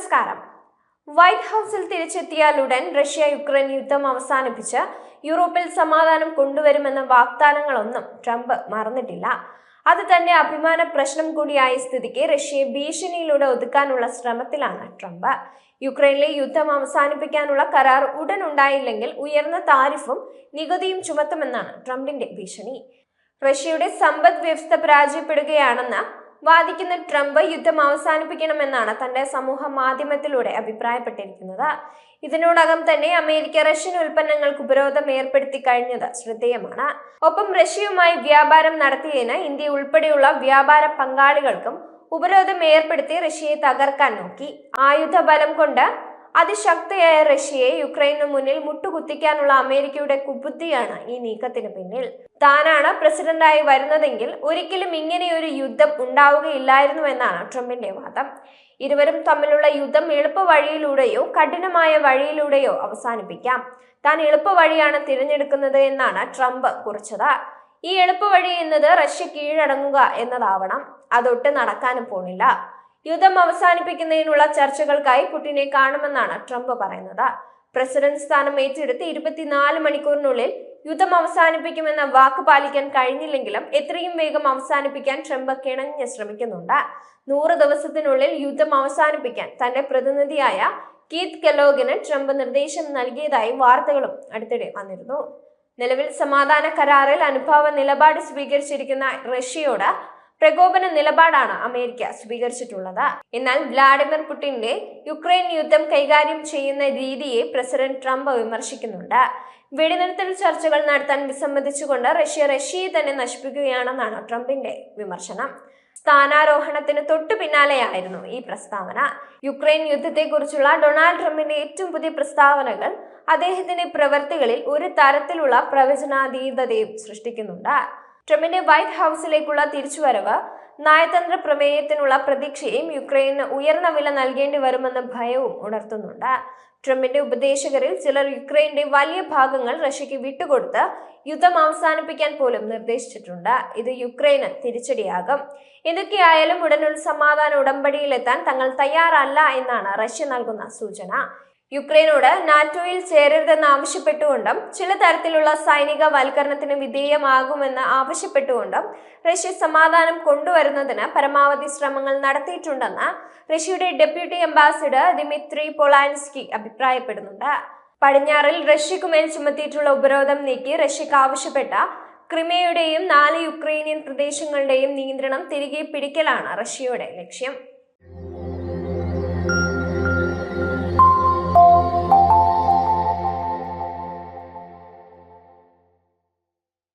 നമസ്കാരം. വൈറ്റ് ഹൗസിൽ തിരിച്ചെത്തിയാലുടൻ Russia Ukraine യുദ്ധം അവസാനിപ്പിച്ച് യൂറോപ്പിൽ സമാധാനം കൊണ്ടുവരുമെന്ന വാഗ്ദാനങ്ങളൊന്നും ട്രംപ് മറന്നിട്ടില്ല. അത് തന്റെ അഭിമാന പ്രശ്നം കൂടിയായ സ്ഥിതിക്ക് റഷ്യയെ ഭീഷണിയിലൂടെ ഒതുക്കാനുള്ള ശ്രമത്തിലാണ് ട്രംപ്. യുക്രൈനിലെ യുദ്ധം അവസാനിപ്പിക്കാനുള്ള കരാർ ഉടൻ ഉണ്ടായില്ലെങ്കിൽ ഉയർന്ന താരിഫും നികുതിയും ചുമത്തുമെന്നാണ് ട്രംപിന്റെ ഭീഷണി. റഷ്യയുടെ സമ്പദ് വ്യവസ്ഥ പരാജയപ്പെടുകയാണെന്ന് വാദിക്കുന്ന ട്രംപ് യുദ്ധം അവസാനിപ്പിക്കണമെന്നാണ് തന്റെ സമൂഹ മാധ്യമത്തിലൂടെ അഭിപ്രായപ്പെട്ടിരിക്കുന്നത്. ഇതിനോടകം തന്നെ അമേരിക്ക റഷ്യൻ ഉൽപ്പന്നങ്ങൾക്ക് ഉപരോധം ഏർപ്പെടുത്തി കഴിഞ്ഞത് ശ്രദ്ധേയമാണ്. ഒപ്പം റഷ്യയുമായി വ്യാപാരം നടത്തിയതിന് ഇന്ത്യ ഉൾപ്പെടെയുള്ള വ്യാപാര പങ്കാളികൾക്കും ഉപരോധം ഏർപ്പെടുത്തി റഷ്യയെ തകർക്കാൻ നോക്കി. ആയുധ ബലം കൊണ്ട് അതിശക്തയായ റഷ്യയെ യുക്രൈനു മുന്നിൽ മുട്ടുകുത്തിക്കാനുള്ള അമേരിക്കയുടെ കുബുദ്ധിയാണ് ഈ നീക്കത്തിന് പിന്നിൽ. താനാണ് പ്രസിഡന്റായി വരുന്നതെങ്കിൽ ഒരിക്കലും ഇങ്ങനെയൊരു യുദ്ധം ഉണ്ടാവുകയില്ലായിരുന്നു എന്നാണ് ട്രംപിന്റെ വാദം. ഇരുവരും തമ്മിലുള്ള യുദ്ധം എളുപ്പ വഴിയിലൂടെയോ കഠിനമായ വഴിയിലൂടെയോ അവസാനിപ്പിക്കാം. താൻ എളുപ്പ വഴിയാണ് തിരഞ്ഞെടുക്കുന്നത് എന്നാണ് ട്രംപ് കുറിച്ചത്. ഈ എളുപ്പ വഴി എന്നത് റഷ്യ കീഴടങ്ങുക എന്നതാവണം. അതൊട്ട് നടക്കാനും പോണില്ല. യുദ്ധം അവസാനിപ്പിക്കുന്നതിനുള്ള ചർച്ചകൾക്കായി പുടിനെ കാണുമെന്നാണ് ട്രംപ് പറയുന്നത്. പ്രസിഡന്റ് സ്ഥാനം ഏറ്റെടുത്ത് ഇരുപത്തിനാല് മണിക്കൂറിനുള്ളിൽ യുദ്ധം അവസാനിപ്പിക്കുമെന്ന വാക്ക് പാലിക്കാൻ കഴിഞ്ഞില്ലെങ്കിലും എത്രയും വേഗം അവസാനിപ്പിക്കാൻ ട്രംപ് കിണഞ്ഞ് ശ്രമിക്കുന്നുണ്ട്. നൂറ് ദിവസത്തിനുള്ളിൽ യുദ്ധം അവസാനിപ്പിക്കാൻ തന്റെ പ്രതിനിധിയായ കീത്ത് കെലോഗിന് ട്രംപ് നിർദ്ദേശം നൽകിയതായി വാർത്തകളും അടുത്തിടെ വന്നിരുന്നു. നിലവിൽ സമാധാന കരാറിൽ അനുഭാവ നിലപാട് സ്വീകരിച്ചിരിക്കുന്ന റഷ്യയോട് പ്രകോപന നിലപാടാണ് അമേരിക്ക സ്വീകരിച്ചിട്ടുള്ളത്. എന്നാൽ വ്ലാഡിമിർ പുടിന്റെ യുക്രൈൻ യുദ്ധം കൈകാര്യം ചെയ്യുന്ന രീതിയെ പ്രസിഡന്റ് ട്രംപ് വിമർശിക്കുന്നുണ്ട്. വെടിനിർത്തൽ ചർച്ചകൾ നടത്താൻ വിസമ്മതിച്ചുകൊണ്ട് റഷ്യ റഷ്യയെ തന്നെ നശിപ്പിക്കുകയാണെന്നാണ് ട്രംപിന്റെ വിമർശനം. സ്ഥാനാരോഹണത്തിന് തൊട്ടു പിന്നാലെയായിരുന്നു ഈ പ്രസ്താവന. യുക്രൈൻ യുദ്ധത്തെക്കുറിച്ചുള്ള ഡൊണാൾഡ് ട്രംപിന്റെ ഏറ്റവും പുതിയ പ്രസ്താവനകൾ അദ്ദേഹത്തിന്റെ പ്രവൃത്തികളിൽ ഒരു തരത്തിലുള്ള പ്രവചനാതീതതയും സൃഷ്ടിക്കുന്നുണ്ട്. ട്രംപിന്റെ വൈറ്റ് ഹൗസിലേക്കുള്ള തിരിച്ചുവരവ് നയതന്ത്ര പ്രമേയത്തിനുള്ള പ്രതീക്ഷയും യുക്രൈന് ഉയർന്ന വില നൽകേണ്ടി വരുമെന്ന ഭയവും ഉണർത്തുന്നുണ്ട്. ട്രംപിന്റെ ഉപദേശകരിൽ ചിലർ യുക്രൈന്റെ വലിയ ഭാഗങ്ങൾ റഷ്യക്ക് വിട്ടുകൊടുത്ത് യുദ്ധം അവസാനിപ്പിക്കാൻ പോലും നിർദ്ദേശിച്ചിട്ടുണ്ട്. ഇത് യുക്രൈന് തിരിച്ചടിയാകും. എന്തൊക്കെയായാലും ഉടൻ ഒരു സമാധാന ഉടമ്പടിയിലെത്താൻ തങ്ങൾ തയ്യാറല്ല എന്നാണ് റഷ്യ നൽകുന്ന സൂചന. യുക്രൈനോട് നാറ്റോയിൽ ചേരരുതെന്ന് ആവശ്യപ്പെട്ടുകൊണ്ടും ചില തരത്തിലുള്ള സൈനിക വൽക്കരണത്തിന് വിധേയമാകുമെന്ന് ആവശ്യപ്പെട്ടുകൊണ്ടും റഷ്യ സമാധാനം കൊണ്ടുവരുന്നതിന് പരമാവധി ശ്രമങ്ങൾ നടത്തിയിട്ടുണ്ടെന്ന് റഷ്യയുടെ ഡെപ്യൂട്ടി അംബാസിഡർ ദിമിത്രി പൊളാൻസ്കി അഭിപ്രായപ്പെടുന്നുണ്ട്. പടിഞ്ഞാറിൽ റഷ്യക്കുമേൽ ചുമത്തിയിട്ടുള്ള ഉപരോധം നീക്കി റഷ്യക്ക് ആവശ്യപ്പെട്ട ക്രിമിയയുടെയും നാല് യുക്രൈനിയൻ പ്രദേശങ്ങളുടെയും നിയന്ത്രണം തിരികെ പിടിക്കലാണ് റഷ്യയുടെ ലക്ഷ്യം.